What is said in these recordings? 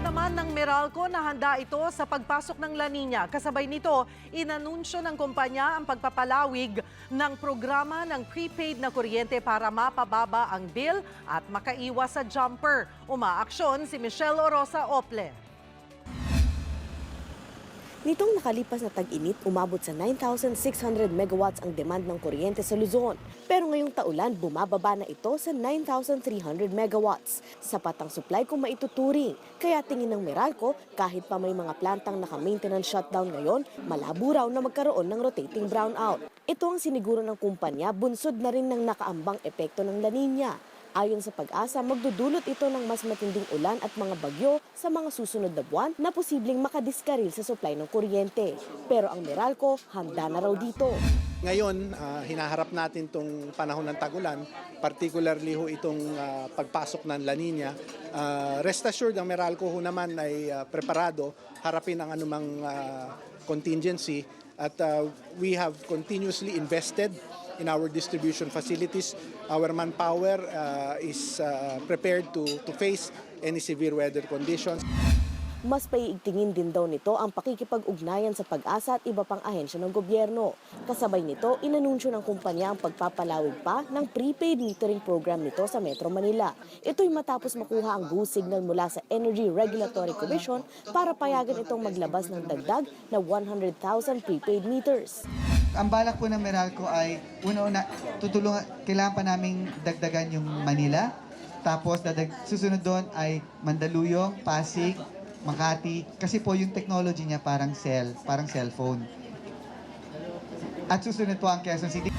naman ng Meralco na handa ito sa pagpasok ng La Nina. Kasabay nito, inanunsyo ng kumpanya ang pagpapalawig ng programa ng prepaid na kuryente para mapababa ang bill at makaiwas sa jumper. Umaaksyon si Michelle Orosa Ople. Nitong nakalipas na tag-init, umabot sa 9,600 megawatts ang demand ng kuryente sa Luzon. Pero ngayong taulan, bumababa na ito sa 9,300 megawatts. Sapat ang supply kung maituturing. Kaya tingin ng Meralco, kahit pa may mga plantang naka-maintenance shutdown ngayon, malabo raw na magkaroon ng rotating brownout. Ito ang siniguro ng kumpanya, bunsod na rin ng nakaambang epekto ng La Nina. Ayon sa pag-asa, magdudulot ito ng mas matinding ulan at mga bagyo sa mga susunod na buwan na posibleng makadiskaril sa supply ng kuryente. Pero ang Meralco, handa na raw dito. Ngayon, ah, hinaharap natin itong panahon ng tagulan, particularly ho itong ah, pagpasok ng La Nina. Ah, rest assured, ang Meralco ho naman ay ah, preparado harapin ang anumang ah, contingency at ah, we have continuously invested in our distribution facilities. Our manpower ah, is ah, prepared to, to face any severe weather conditions. Mas paiigtingin din daw nito ang pakikipag-ugnayan sa pag-asa at iba pang ahensya ng gobyerno. Kasabay nito, inanunsyo ng kumpanya ang pagpapalawig pa ng prepaid metering program nito sa Metro Manila. Ito'y matapos makuha ang go signal mula sa Energy Regulatory Commission para payagan itong maglabas ng dagdag na 100,000 prepaid meters. Ang balak po ng Meralco ay una-una tutulungan kailangan pa naming dagdagan yung Manila. Tapos dadag, susunod doon ay Mandaluyong, Pasig, Makati kasi po yung technology niya parang cell, parang cellphone. At susunod po ang Quezon City.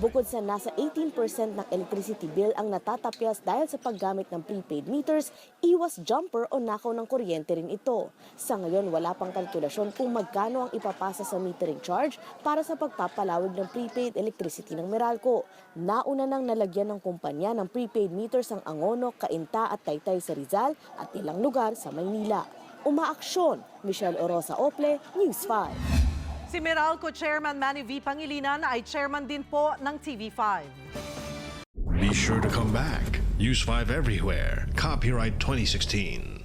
Bukod sa nasa 18% ng electricity bill ang natatapyas dahil sa paggamit ng prepaid meters, iwas jumper o nakaw ng kuryente rin ito. Sa ngayon, wala pang kalkulasyon kung magkano ang ipapasa sa metering charge para sa pagpapalawig ng prepaid electricity ng Meralco. Nauna nang nalagyan ng kumpanya ng prepaid meters ang Angono, Cainta at Taytay sa Rizal at ilang lugar sa Maynila. Umaaksyon, Michelle Orosa Ople, News 5. Si Meralco Chairman Manny V. Pangilinan ay chairman din po ng TV5. Be sure to come back. Use 5 everywhere. Copyright 2016.